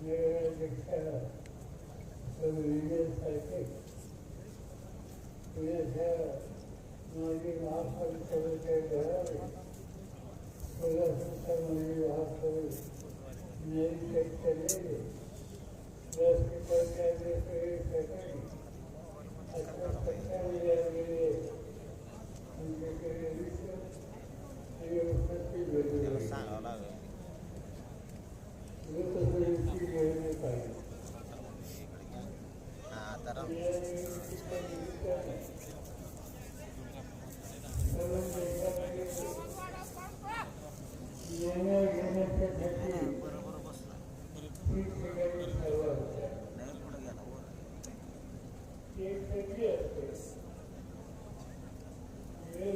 नगराध्यक्षा विजयसारखे पुण्याच्या माजी महापालिकेचे घरावे सोलापूरच्या माजी महापौर न्यायिक चलेले व्यासपीठाचे सगळे सकाळी अशा सत्तावन्न यावेळी आमच्याकडे विश्व आणि उपस्थित झालेले सांगावं लागेल लोकसभेची घेण्यात आली हा तर बरोबर बसला नाही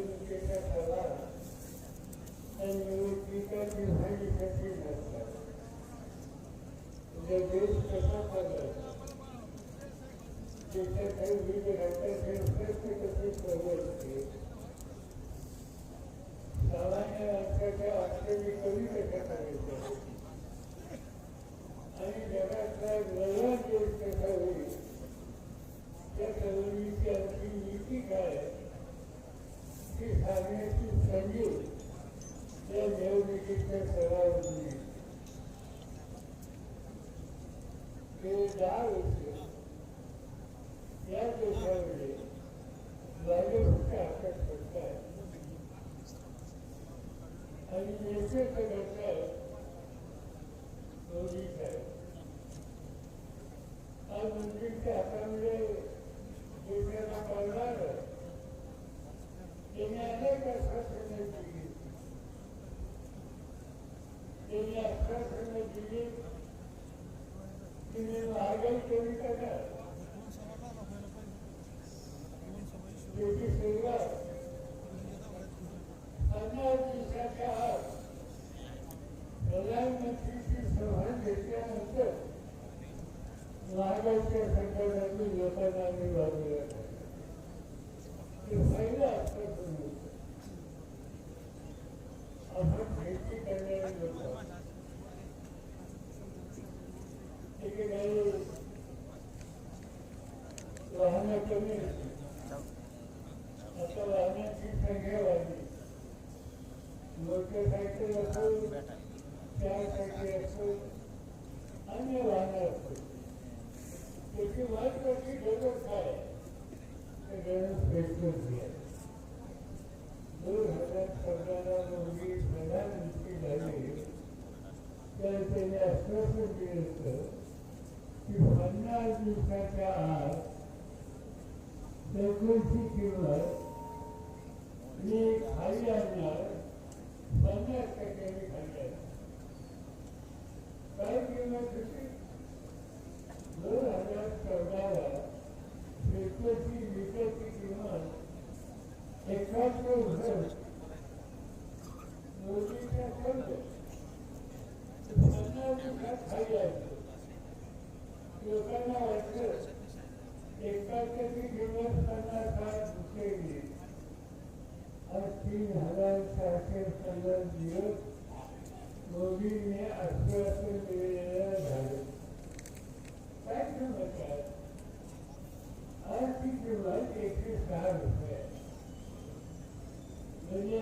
पुढे गेला वर देश कसा चालला त्याच्या काही विविध राज्याचे कसे प्रवर्तते सामान्य माणसाच्या वास्तविक कमी कशा करायच्या आणि जगातला नवा देश कसा होईल? त्या चळवळीची आमची नीती काय ही सांगण्याची संधी या निवडणुकीच्या सरावर मिळेल ते दहा या देशामध्ये आणि नेतृत्व करतात मोदी साहेब आज हातामध्ये प्रधानमंत्री की सभा घेतल्यानंतर महाराष्ट्र सरकारने लोकांना निभावलेला ते पहिला आपण खेती करणारे लोक एकेकाळी वाहनं कमी आता वाहनांची संख्या वाढली मोटरसायकल असो असो अन्य वाहनं असो त्याची महत्वाची गरज काय तर गरज दोन हजार मोदी प्रधानमंत्री झाले त्यांनी आश्वासन दिलं होतं की पन्नास दिवसाच्या आत चौकशी किंमत मी खाली आणणार पन्नास टक्क्यांनी खाली आणणार काय किंमत होती दोन हजार चौदाला पेट्रोलची लिटरची किंमत एकाहत्तर हजार मोदीच्या पन्नास दिवसात खाली आणलं लोकांना वाटलं एकाची किंमत पन्नास साठ रुपये गेली आज तीन हजार चारशे पन्नास दिवस मोदींनी आश्वासन दिलेले झालं काय किंमत आहे आज ती किंमत एकशे सहा रुपये आहे. म्हणजे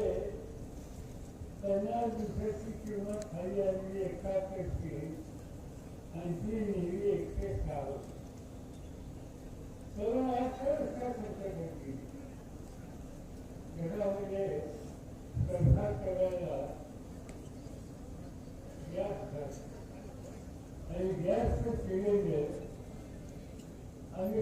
पन्नास दिवसाची किंमत खाली आलेली एकाहत्तरची आणि ती नेहमी एकशे सहा होती सर्व आश्चर्य करते घरामध्ये स्वयंपाक करायला गॅस खात आणि गॅसचं सिलेंडर आम्ही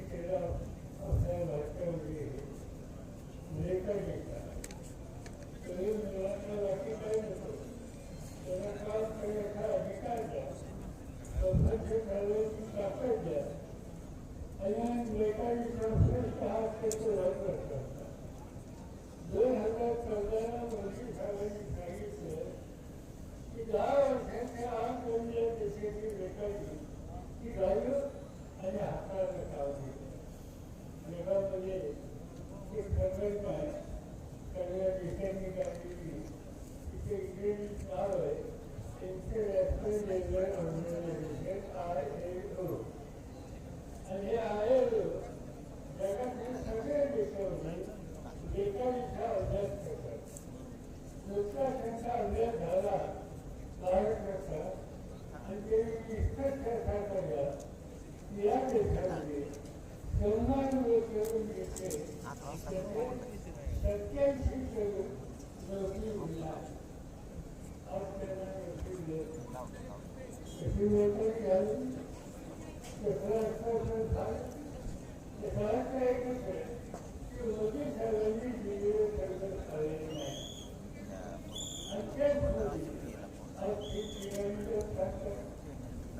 दोन हजार चौदाला मोदी साहेबांनी सांगितलं की दहा वर्षांच्या आत म्हणजे देशाची लेखाची ती घालू आणि हाताला लावली लेखामध्ये एक संकल्प आहे सगळ्या देशांनी काढलेली तिथे इंग्रजी नाव आहे International Labour Organization I A O आणि हे आय ए ओ जगातील सगळ्या देशामध्ये लेखांचा अभ्यास करतात नुसता त्यांचा अभ्यास झाला भारताचा आणि ते इतकंच चर्चा करूया की या देशामध्ये सन्मान करून घेतले सत्याऐंशी करून नोकरी मिळणार आज त्यांना नोकरी मिळत नाही. कशी नोकरी घ्यावी कसं असं झालं त्याचा अर्थ एकच आहे की मोदी साहेबांनी दिलेलं कर्ज खाल्लेलं नाही आणि तेच मोदी आज ठिकठिकाणी खातं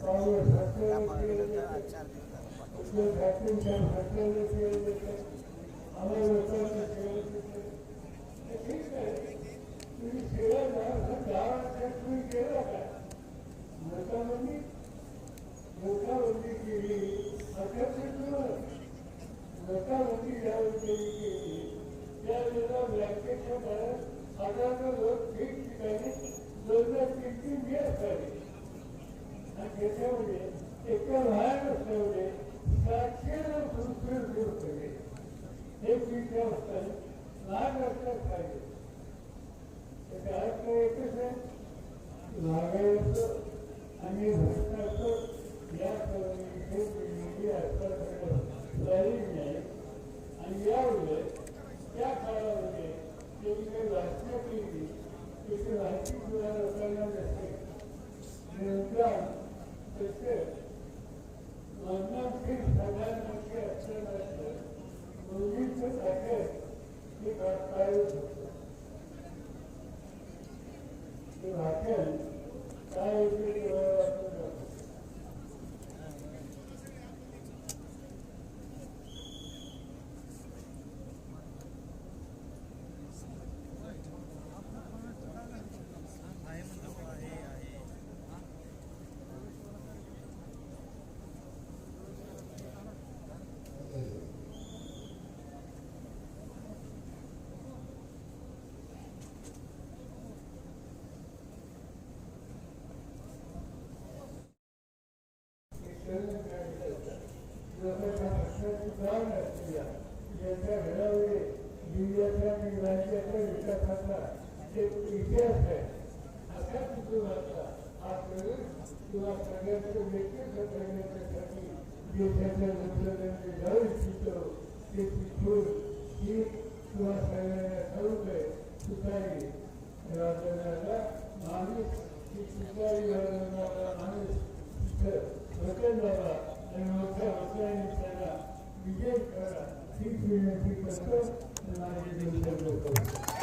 काँग्रेस हाताला केलं जातं. उद्धव ठाकरेंच्या हाताला केलं जातं. आम्हाला लोकांना केलं जातं. हे ठीक आहे. तुम्ही सेवा दहा दहा वर्षात तुम्ही केला का नोटाबंदी नोटाबंदी केली अठराशे दोन नोटाबंदी ज्यावेळी केली त्यावेळेला बँकेच्या बाहेर हजारो लोक ठिकठिकाणी दोन दोन तीन तीन दिवस झाले आणि त्याच्यामध्ये एका लहान असल्यामुळे सातशे लोक रुपये दूर केले हे पीठ असताना लहान असतात खाली त्याचा अर्थ एकच आहे महागाईचं आणि भ्रष्टाचार या इथे पिढी आतापर्यंत नाही आणि यामुळे त्या काळामध्ये ते वाचना केली. त्याची माहिती सुद्धा लोकांना नसते. नंतर मनाचे प्रधानमंत्री असल्यानंतर मोदीचं पॅकेज हे काढत होतं ते वाचन काय होते तेव्हा वाचून जातं. ज्यांच्या घरामध्ये दिव्याच्या आणि राज्याच्या विकासाचा एक इतिहास आहे अशा कुटुंबाचा हा किंवा सगळ्यांचं व्यक्तित्व करण्यासाठी देशाच्या जाऊ इच्छितो ते तिथून ही किंवा सगळ्यांना ठाऊक आहे तुतारी राजनाला माणूस की तुतारी माणूस तिथं वचन द्यावा आणि मोठ्या वचनाने Thank you.